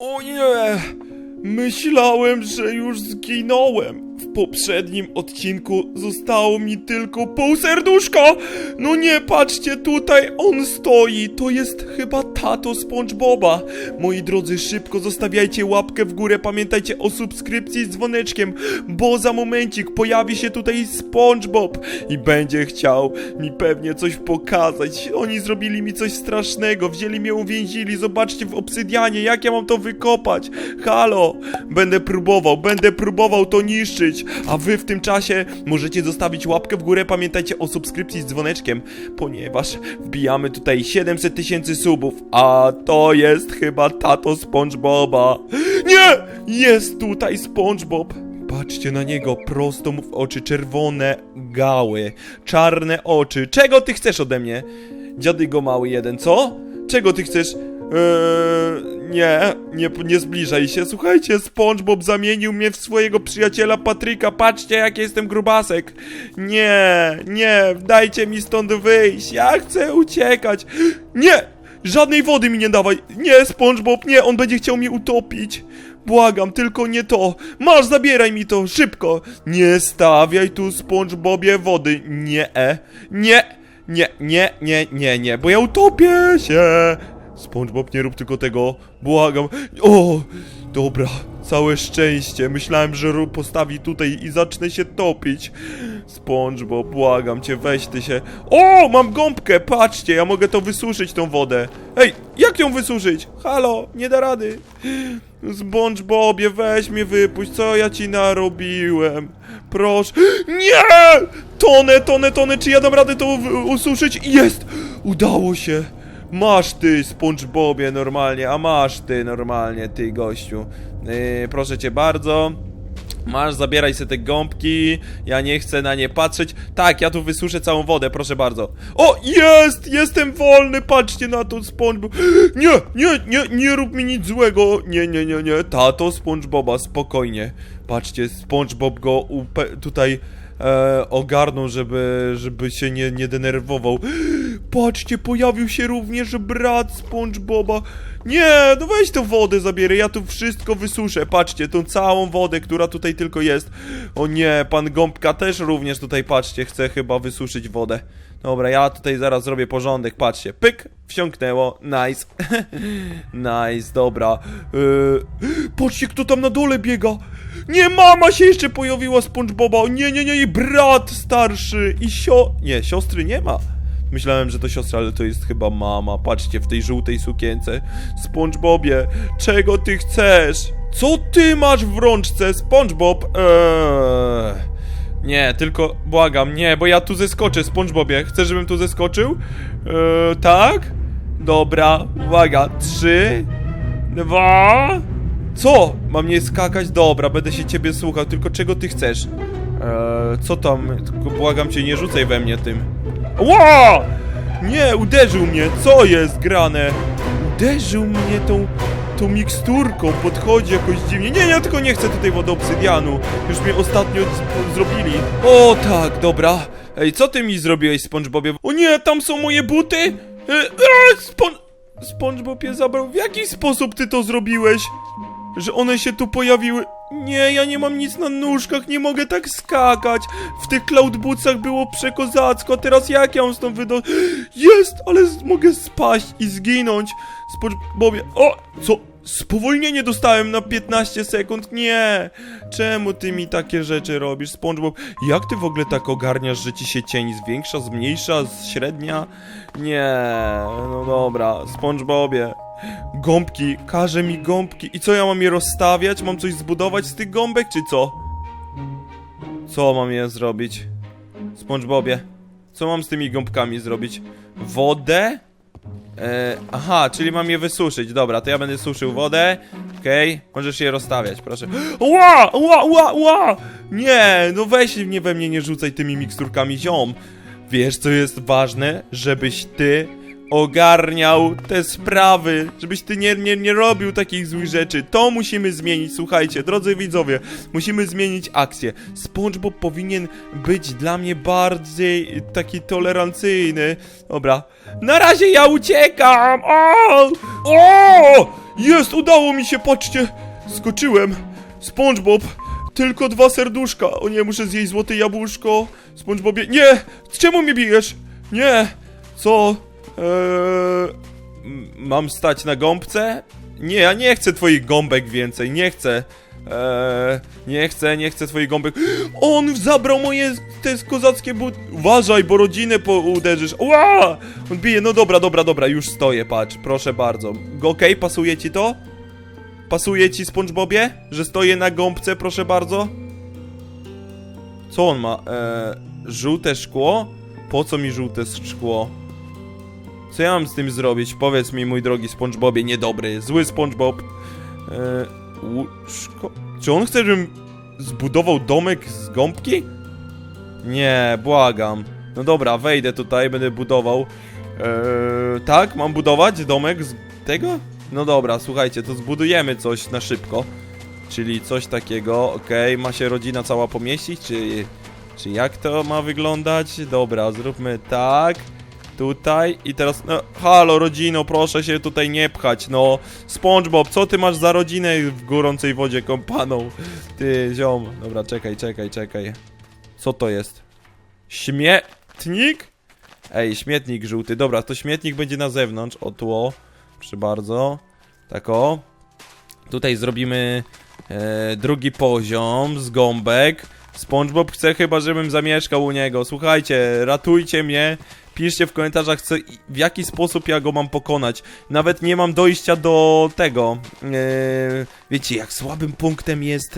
O nie! Myślałem, że już zginąłem. W poprzednim odcinku zostało mi tylko pół serduszka. No nie, patrzcie, tutaj on stoi. To jest chyba tato SpongeBoba. Moi drodzy, szybko zostawiajcie łapkę w górę. Pamiętajcie o subskrypcji z dzwoneczkiem, bo za momencik pojawi się tutaj SpongeBob i będzie chciał mi pewnie coś pokazać. Oni zrobili mi coś strasznego, wzięli mnie, uwięzili. Zobaczcie w obsydianie, jak ja mam to wykopać. Halo, będę próbował, będę próbował to niszczyć. A wy w tym czasie możecie zostawić łapkę w górę. Pamiętajcie o subskrypcji z dzwoneczkiem, ponieważ wbijamy tutaj 700 tysięcy subów, a to jest chyba tato SpongeBoba. Nie! Jest tutaj SpongeBob. Patrzcie na niego, prosto mu w oczy, czerwone gały, czarne oczy. Czego ty chcesz ode mnie? Dziadygo mały jeden, co? Czego ty chcesz? Eee, nie, nie, nie zbliżaj się. Słuchajcie, SpongeBob zamienił mnie w swojego przyjaciela Patryka. Patrzcie, jak jestem grubasek. Nie, nie, dajcie mi stąd wyjść. Ja chcę uciekać. Nie! Żadnej wody mi nie dawaj. Nie, SpongeBob, nie, on będzie chciał mnie utopić. Błagam, tylko nie to. Masz, zabieraj mi to, szybko. Nie stawiaj tu, SpongeBobie, wody. Nie, e, nie, nie, nie, nie, nie, nie, bo ja utopię się. SpongeBob, nie rób tylko tego. Błagam. O, dobra, całe szczęście. Myślałem, że postawi tutaj i zacznę się topić. SpongeBob, błagam cię, weź ty się. O, mam gąbkę, patrzcie, ja mogę to wysuszyć, tą wodę. Ej, jak ją wysuszyć? Halo, nie da rady. SpongeBobie, weź mnie wypuść, co ja ci narobiłem? Proszę. Nie! Tonę, tonę, tonę, czy ja dam radę to ususzyć? Jest! Udało się. Masz ty, SpongeBobie, normalnie, a masz ty, normalnie, ty, gościu. Yy, proszę cię bardzo. Masz, zabieraj sobie te gąbki, ja nie chcę na nie patrzeć. Tak, ja tu wysuszę całą wodę, proszę bardzo. O, jest! Jestem wolny, patrzcie na to, SpongeBob. Nie, nie, nie, nie rób mi nic złego. Nie, nie, nie, nie, tato SpongeBoba, spokojnie. Patrzcie, SpongeBob go tutaj e, ogarnął, żeby, żeby się nie, nie denerwował. Patrzcie, pojawił się również brat SpongeBoba. Nie, no weź tą wodę zabierę, ja tu wszystko wysuszę. Patrzcie, tą całą wodę, która tutaj tylko jest. O nie, pan Gąbka też również tutaj, patrzcie, chce chyba wysuszyć wodę. Dobra, ja tutaj zaraz zrobię porządek, patrzcie. Pyk, wsiąknęło, nice. nice, dobra. Yy, patrzcie, kto tam na dole biega. Nie, mama się jeszcze pojawiła SpongeBoba. Nie, nie, nie, i brat starszy i sio... Nie, siostry nie ma. Myślałem, że to siostra, ale to jest chyba mama. Patrzcie, w tej żółtej sukience. SpongeBobie, czego ty chcesz? Co ty masz w rączce, SpongeBob? Eee... Nie, tylko błagam, nie, bo ja tu zeskoczę, SpongeBobie. Chcesz, żebym tu zeskoczył? Eee, tak? Dobra, uwaga. Trzy, dwa... Co? Mam nie skakać? Dobra, będę się ciebie słuchał, tylko czego ty chcesz? Eee, co tam? Tylko błagam cię, nie rzucaj we mnie tym. Ła! Nie, uderzył mnie, co jest grane? Uderzył mnie tą, tą miksturką, podchodzi jakoś dziwnie. Nie, ja tylko nie chcę tutaj wody obsydianu. Już mnie ostatnio zrobili. O tak, dobra. Ej, co ty mi zrobiłeś, SpongeBobie? O nie, tam są moje buty! E, e, spon... SpongeBob je zabrał. W jaki sposób ty to zrobiłeś? Że one się tu pojawiły. Nie, ja nie mam nic na nóżkach, nie mogę tak skakać. W tych cloud bootsach było przekozacko, teraz jak ja mam stąd wydo... Jest, ale mogę spaść i zginąć. SpongeBobie... O, co? Spowolnienie dostałem na 15 sekund? Nie! Czemu ty mi takie rzeczy robisz, SpongeBob? Jak ty w ogóle tak ogarniasz, że ci się cień zwiększa, zmniejsza, średnia? Nie, no dobra, SpongeBobie. Gąbki, każe mi gąbki. I co ja mam je rozstawiać? Mam coś zbudować z tych gąbek, czy co? Co mam je zrobić? SpongeBobie, co mam z tymi gąbkami zrobić? Wodę? E, aha, czyli mam je wysuszyć. Dobra, to ja będę suszył wodę. Okej, możesz je rozstawiać, proszę. Ła, ła, ła, ła! Nie, no weź mnie we mnie nie rzucaj tymi miksturkami, ziom. Wiesz, co jest ważne? Żebyś ty ogarniał te sprawy, żebyś ty nie, nie, nie robił takich złych rzeczy. To musimy zmienić, słuchajcie, drodzy widzowie, musimy zmienić akcję. SpongeBob powinien być dla mnie bardziej taki tolerancyjny. Dobra, na razie ja uciekam! O! O! Jest, udało mi się, patrzcie! Skoczyłem! SpongeBob! Tylko dwa serduszka! O nie, muszę zjeść złote jabłuszko! SpongeBobie... Nie! Czemu mnie bijesz? Nie! Co? Eee... Mam stać na gąbce? Nie, ja nie chcę twoich gąbek więcej, nie chcę. Eee, nie chcę, nie chcę twoich gąbek. On zabrał moje te kozackie but. Uważaj, bo rodzinę po uderzysz. Ła! On bije, no dobra, dobra, dobra, już stoję, patrz, proszę bardzo. Okej, pasuje ci to? Pasuje ci SpongeBobie? Że stoję na gąbce, proszę bardzo? Co on ma? Eee, żółte szkło? Po co mi żółte szkło? Co ja mam z tym zrobić? Powiedz mi, mój drogi SpongeBobie, niedobry, zły SpongeBob. Eee, łóżko... Czy on chce, żebym zbudował domek z gąbki? Nie, błagam. No dobra, wejdę tutaj, będę budował. Eee, tak, mam budować domek z tego? No dobra, słuchajcie, to zbudujemy coś na szybko. Czyli coś takiego, okej, ma się rodzina cała pomieścić, czy... Czy jak to ma wyglądać? Dobra, zróbmy tak. Tutaj i teraz, no, halo rodzino, proszę się tutaj nie pchać, no. SpongeBob, co ty masz za rodzinę w gorącej wodzie kąpaną? Ty, ziom. Dobra, czekaj, czekaj, czekaj. Co to jest? Śmietnik? Ej, śmietnik żółty. Dobra, to śmietnik będzie na zewnątrz. O, tło. Proszę bardzo. Tak o. Tutaj zrobimy e, drugi poziom z gąbek. SpongeBob chce chyba, żebym zamieszkał u niego. Słuchajcie, ratujcie mnie. Piszcie w komentarzach, co, w jaki sposób ja go mam pokonać. Nawet nie mam dojścia do tego. E, wiecie, jak słabym punktem jest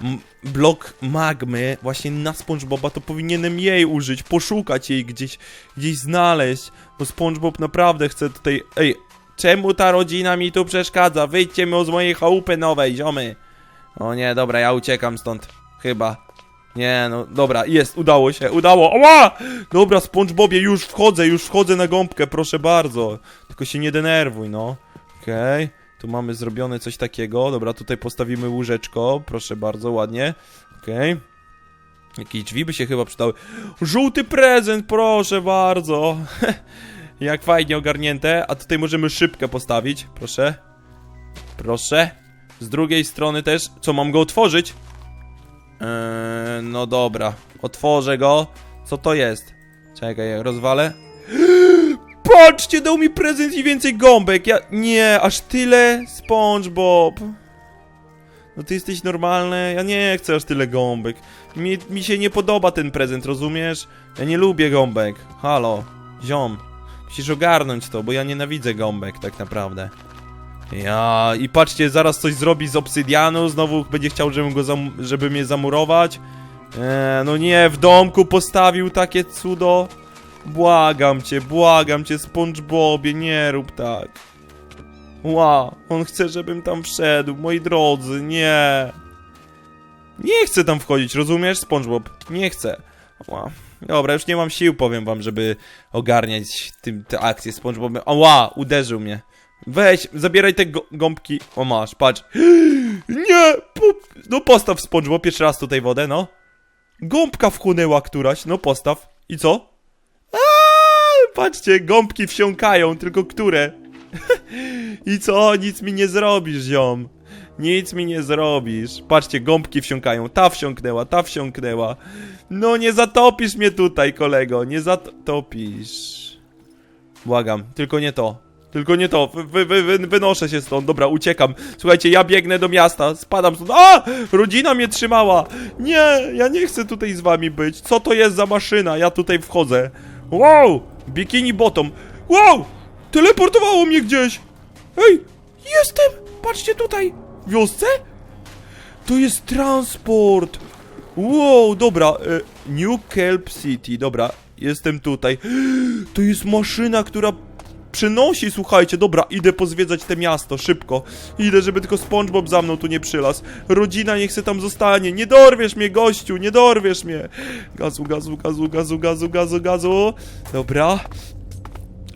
m- blok magmy właśnie na SpongeBoba, to powinienem jej użyć, poszukać jej gdzieś, gdzieś znaleźć. Bo SpongeBob naprawdę chce tutaj... Ej, czemu ta rodzina mi tu przeszkadza? Wyjdźcie mi z mojej chałupy nowej, ziomy. O nie, dobra, ja uciekam stąd. Chyba. Nie, no dobra, jest, udało się, udało. Oła! Dobra, SpongeBobie, już wchodzę, już wchodzę na gąbkę, proszę bardzo. Tylko się nie denerwuj, no. Okej, tu mamy zrobione coś takiego. Dobra, tutaj postawimy łóżeczko, proszę bardzo, ładnie. Okej. Jakieś drzwi by się chyba przydały. Żółty prezent, proszę bardzo. Jak fajnie ogarnięte. A tutaj możemy szybkę postawić, proszę. Proszę. Z drugiej strony też, co mam go otworzyć? Eee, no dobra, otworzę go. Co to jest? Czekaj, rozwalę. Patrzcie, dał mi prezent i więcej gąbek. Ja. Nie, aż tyle? SpongeBob. No ty jesteś normalny? Ja nie chcę aż tyle gąbek. Mi, mi się nie podoba ten prezent, rozumiesz? Ja nie lubię gąbek. Halo, ziom. Musisz ogarnąć to, bo ja nienawidzę gąbek tak naprawdę. Ja i patrzcie, zaraz coś zrobi z obsydianu, znowu będzie chciał, żebym go zam żeby mnie zamurować. Eee, no nie, w domku postawił takie cudo. Błagam cię, błagam cię, SpongeBobie, nie rób tak. Ła, on chce, żebym tam wszedł, moi drodzy, nie. Nie chcę tam wchodzić, rozumiesz, SpongeBob? Nie chcę. Ła. Dobra, już nie mam sił, powiem wam, żeby ogarniać tym, te akcje SpongeBobem. Ła, uderzył mnie. Weź, zabieraj te gąbki. O, masz, patrz. Nie! Po- no postaw SpongeBob pierwszy raz tutaj wodę, no. Gąbka wchłonęła któraś, no postaw. I co? Aaaa, patrzcie, gąbki wsiąkają, tylko które? I co? Nic mi nie zrobisz, ziom. Nic mi nie zrobisz. Patrzcie, gąbki wsiąkają. Ta wsiąknęła, ta wsiąknęła. No nie zatopisz mnie tutaj, kolego. Nie zatopisz. Błagam, tylko nie to. Tylko nie to. Wy, wy, wy, wynoszę się stąd. Dobra, uciekam. Słuchajcie, ja biegnę do miasta. Spadam stąd. A! Rodzina mnie trzymała. Nie, ja nie chcę tutaj z wami być. Co to jest za maszyna? Ja tutaj wchodzę. Wow! Bikini bottom. Wow! Teleportowało mnie gdzieś. Ej, jestem. Patrzcie tutaj. W wiosce? To jest transport. Wow, dobra. E, New Kelp City. Dobra, jestem tutaj. To jest maszyna, która przenosi, słuchajcie, dobra, idę pozwiedzać te miasto, szybko. Idę, żeby tylko SpongeBob za mną tu nie przylas. Rodzina niech se tam zostanie. Nie dorwiesz mnie, gościu, nie dorwiesz mnie. Gazu, gazu, gazu, gazu, gazu, gazu, gazu. Dobra.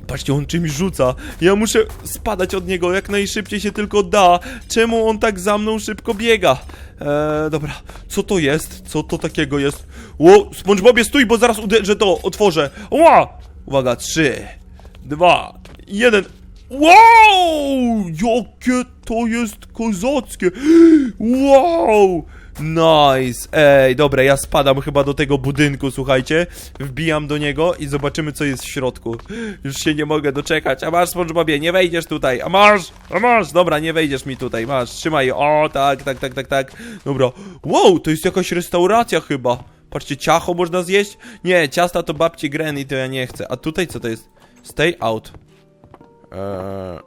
Patrzcie, on czymś rzuca. Ja muszę spadać od niego jak najszybciej się tylko da. Czemu on tak za mną szybko biega? Eee, dobra. Co to jest? Co to takiego jest? Ło, SpongeBobie, stój, bo zaraz uderzę to, otworzę. Ła! Uwaga, trzy, dwa, jeden. Wow! Jakie to jest kozackie! Wow! Nice! Ej, dobra, ja spadam chyba do tego budynku, słuchajcie. Wbijam do niego i zobaczymy, co jest w środku. Już się nie mogę doczekać. A masz, SpongeBobie, nie wejdziesz tutaj. A masz, a masz! Dobra, nie wejdziesz mi tutaj. Masz, trzymaj. O, tak, tak, tak, tak, tak. Dobra. Wow, to jest jakaś restauracja chyba. Patrzcie, ciacho można zjeść? Nie, ciasta to babci Granny, to ja nie chcę. A tutaj co to jest? Stay out. Eee,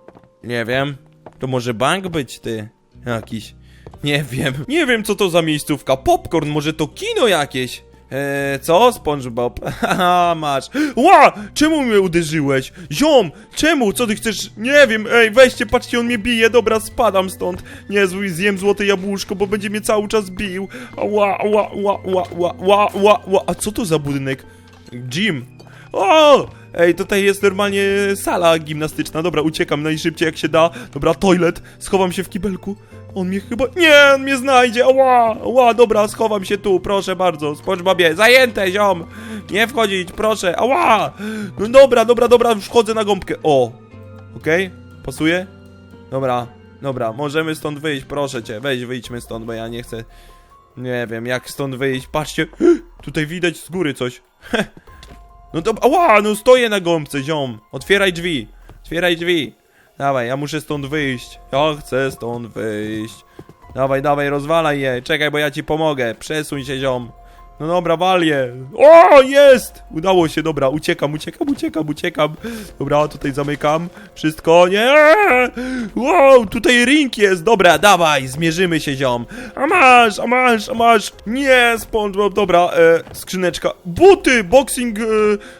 nie wiem. To może bank być, ty? Jakiś. Nie wiem. Nie wiem, co to za miejscówka. Popcorn, może to kino jakieś? Eee, co? SpongeBob? Haha, masz. Ła! Czemu mnie uderzyłeś? Ziom! Czemu? Co ty chcesz? Nie wiem, ej, weźcie, patrzcie, on mnie bije. Dobra, spadam stąd. Nie, zły, zjem złote jabłuszko, bo będzie mnie cały czas bił. Ła, ła, ła, ła, ła, ła, ła, ła. A co to za budynek? Gym. O! Ej, tutaj jest normalnie sala gimnastyczna. Dobra, uciekam najszybciej jak się da. Dobra, toilet. Schowam się w kibelku. On mnie chyba... Nie, on mnie znajdzie. Ła, ła, dobra, schowam się tu, proszę bardzo. SpongeBobie, zajęte, ziom. Nie wchodzić, proszę. Ała! No dobra, dobra, dobra, już wchodzę na gąbkę. O! Okej? Pasuje? Dobra, dobra, możemy stąd wyjść, proszę cię. Weź, wyjdźmy stąd, bo ja nie chcę... Nie wiem, jak stąd wyjść. Patrzcie, tutaj widać z góry coś. No to, ała, no stoję na gąbce, ziom. Otwieraj drzwi, otwieraj drzwi. Dawaj, ja muszę stąd wyjść. Ja chcę stąd wyjść. Dawaj, dawaj, rozwalaj je. Czekaj, bo ja ci pomogę. Przesuń się, ziom. No dobra, wal je. O, jest! Udało się, dobra, uciekam, uciekam, uciekam, uciekam. Dobra, tutaj zamykam. Wszystko, nie! Wow, tutaj ring jest, dobra, dawaj, zmierzymy się, ziom. A masz, a masz, a masz. Nie, SpongeBob, dobra, e, skrzyneczka. Buty, boxing, e,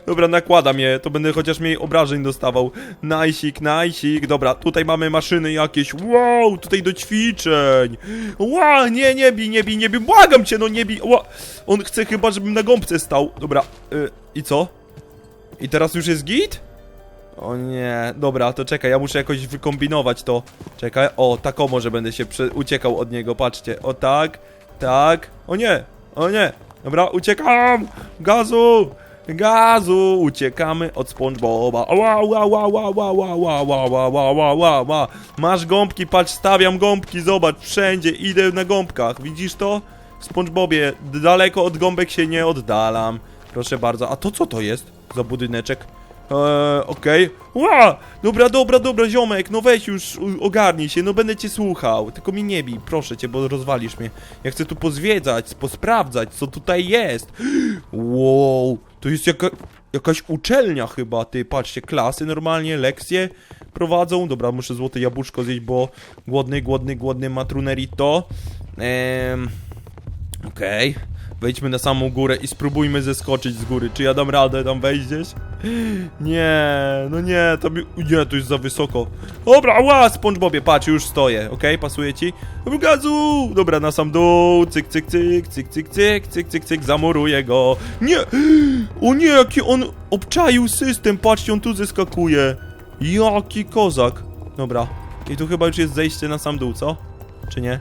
dobra, nakładam je, to będę chociaż mniej obrażeń dostawał. Najsik, najsik, dobra, tutaj mamy maszyny jakieś. Wow, tutaj do ćwiczeń. Wow, nie, nie bij, nie bij, nie bij, błagam cię, no nie bij. Ła. On chce chyba, żebym na gąbce stał. Dobra, y, i co? I teraz już jest git? O nie, dobra, to czekaj, ja muszę jakoś wykombinować to. Czekaj, o, tak o może będę się uciekał od niego, patrzcie. O tak, tak, o nie, o nie. Dobra, uciekam! Gazu! Gazu! Uciekamy od SpongeBoba. Ła, ła, ła, ła, ła, ła. Masz gąbki, patrz, stawiam gąbki, zobacz, wszędzie, idę na gąbkach. Widzisz to? SpongeBobie, daleko od gąbek się nie oddalam. Proszę bardzo. A to co to jest za budyneczek? Eee, okej. Ła! Dobra, dobra, dobra, ziomek, no weź już, ogarnij się, no będę cię słuchał. Tylko mi nie bij, proszę cię, bo rozwalisz mnie. Ja chcę tu pozwiedzać, posprawdzać, co tutaj jest. Wow, to jest jaka, jakaś uczelnia chyba, ty, patrzcie, klasy normalnie, lekcje prowadzą. Dobra, muszę złote jabłuszko zjeść, bo głodny, głodny, głodny matrunerito. Ehm... Okej. Wejdźmy na samą górę i spróbujmy zeskoczyć z góry. Czy ja dam radę tam wejść gdzieś? Nie, no nie, to mi... Nie, to jest za wysoko. Dobra, ła, SpongeBobie, patrz, już stoję, okej? Pasuje ci? Gazu! Dobra, na sam dół, cyk, cyk, cyk, cyk, cyk, cyk, cyk, cyk, cyk, zamuruję go. Nie! O nie, jaki on obczaił system, patrzcie, on tu zeskakuje. Jaki kozak. Dobra, i tu chyba już jest zejście na sam dół, co? Czy nie?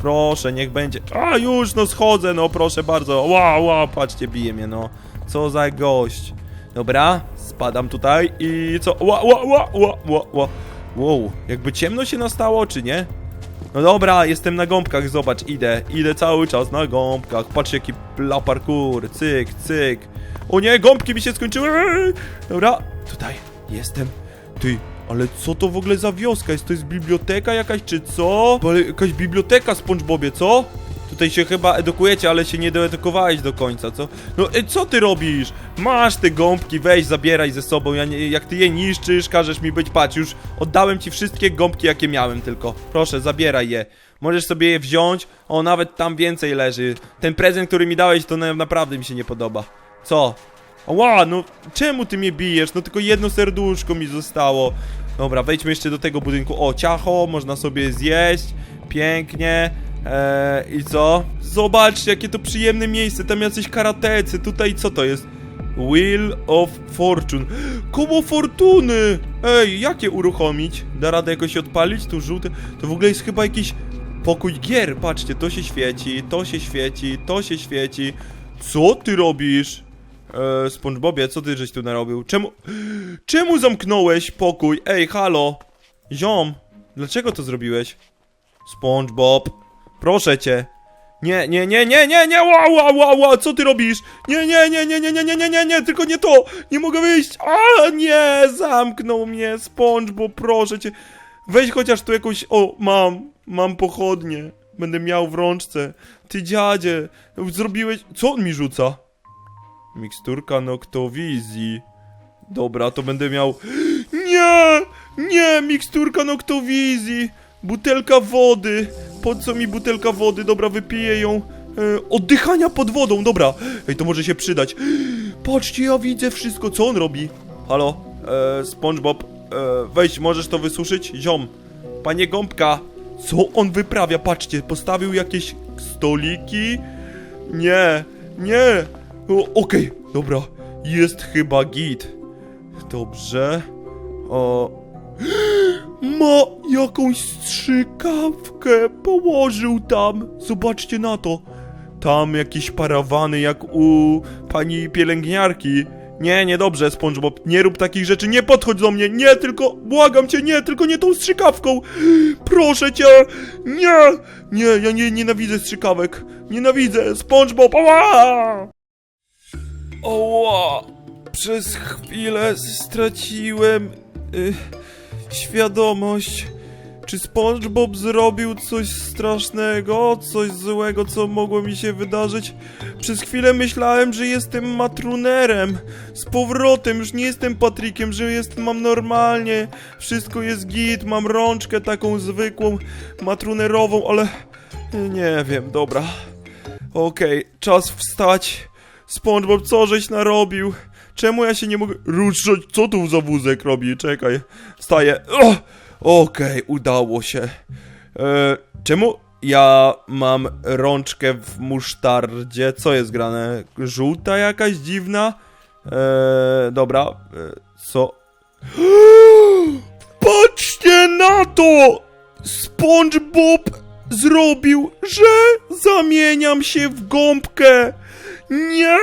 Proszę, niech będzie. A już, no schodzę, no proszę bardzo. Ła, ła, patrzcie, bije mnie, no. Co za gość. Dobra, spadam tutaj i co? Ła, ła, ła, ła, ła, ła. Wow, jakby ciemno się nastało, czy nie? No dobra, jestem na gąbkach, zobacz, idę, idę cały czas na gąbkach. Patrz jaki pla parkour, cyk, cyk. O nie, gąbki mi się skończyły. Dobra, tutaj jestem. Ty, ale co to w ogóle za wioska jest? To jest biblioteka jakaś, czy co? Ale jakaś biblioteka, SpongeBobie, co? Tutaj się chyba edukujecie, ale się nie doedukowałeś do końca, co? No, e, co ty robisz? Masz te gąbki, weź, zabieraj ze sobą, ja nie, jak ty je niszczysz, każesz mi być, patrz, już oddałem ci wszystkie gąbki, jakie miałem tylko. Proszę, zabieraj je. Możesz sobie je wziąć, o, nawet tam więcej leży. Ten prezent, który mi dałeś, to na, naprawdę mi się nie podoba. Co? Ła, no czemu ty mnie bijesz? No tylko jedno serduszko mi zostało. Dobra, wejdźmy jeszcze do tego budynku. O, ciacho, można sobie zjeść. Pięknie. Eee, I co? Zobaczcie, jakie to przyjemne miejsce. Tam jacyś karatecy. Tutaj co to jest? Wheel of Fortune. Koło fortuny! Ej, jakie uruchomić? Da radę jakoś odpalić? Tu żółte. To w ogóle jest chyba jakiś pokój gier. Patrzcie, to się świeci, to się świeci, to się świeci. Co ty robisz? E, SpongeBobie, co ty żeś tu narobił? Czemu... Czemu zamknąłeś pokój? Ej, halo! Ziom, dlaczego to zrobiłeś? SpongeBob, proszę cię. Nie, nie, nie, nie, nie, nie, ła, ła, ła, ła, co ty robisz? Nie, nie, nie, nie, nie, nie, nie, nie, nie, nie, tylko nie to! Nie mogę wyjść! A, nie, zamknął mnie, SpongeBob, proszę cię. Weź chociaż tu jakąś, o, mam, mam pochodnie. Będę miał w rączce. Ty dziadzie, zrobiłeś, co on mi rzuca? Miksturka noktowizji. Dobra, to będę miał... Nie! Nie! Miksturka noktowizji! Butelka wody! Po co mi butelka wody? Dobra, wypiję ją. E, oddychania pod wodą, dobra. Ej, to może się przydać. Patrzcie, ja widzę wszystko. Co on robi? Halo? E, SpongeBob, e, możesz to wysuszyć? Ziom. Panie Gąbka, co on wyprawia? Patrzcie, postawił jakieś stoliki. Nie, nie. Okej, dobra. Jest chyba git. Dobrze. O. Ma jakąś strzykawkę. Położył tam. Zobaczcie na to. Tam jakieś parawany jak u pani pielęgniarki. Nie, niedobrze, SpongeBob. Nie rób takich rzeczy. Nie podchodź do mnie. Nie, tylko błagam cię, nie, tylko nie tą strzykawką. Proszę cię. Nie. Nie, ja nie nienawidzę strzykawek. Nienawidzę. SpongeBob. Ała! Oła! Przez chwilę straciłem y, świadomość. Czy SpongeBob zrobił coś strasznego, coś złego, co mogło mi się wydarzyć? Przez chwilę myślałem, że jestem matrunerem. Z powrotem, już nie jestem Patrykiem, że jest, mam normalnie. Wszystko jest git, mam rączkę taką zwykłą, matrunerową, ale nie wiem, dobra. Okej, czas wstać. SpongeBob, co żeś narobił? Czemu ja się nie mogę ruszać? Co tu za wózek robi? Czekaj, wstaję. Okej, udało się. E, czemu ja mam rączkę w musztardzie? Co jest grane? Żółta jakaś dziwna? E, dobra, e, co? Patrzcie na to! SpongeBob zrobił, że zamieniam się w gąbkę! Nie!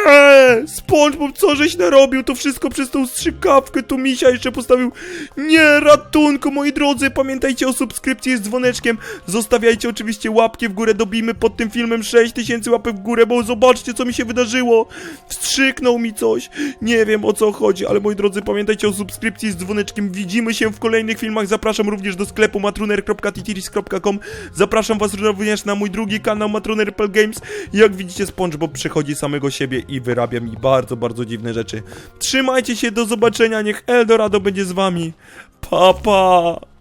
SpongeBob, co żeś narobił? To wszystko przez tą strzykawkę tu misia jeszcze postawił. Nie, ratunku, moi drodzy! Pamiętajcie o subskrypcji z dzwoneczkiem. Zostawiajcie oczywiście łapki w górę, dobijmy pod tym filmem 6000 łapek w górę, bo zobaczcie, co mi się wydarzyło. Wstrzyknął mi coś. Nie wiem, o co chodzi, ale moi drodzy, pamiętajcie o subskrypcji z dzwoneczkiem. Widzimy się w kolejnych filmach. Zapraszam również do sklepu matruner.titiris.com. Zapraszam was również na mój drugi kanał Matruner.pl Games. Jak widzicie, SpongeBob przechodzi samego siebie i wyrabia mi bardzo, bardzo dziwne rzeczy. Trzymajcie się, do zobaczenia, niech Eldorado będzie z wami. Pa, pa!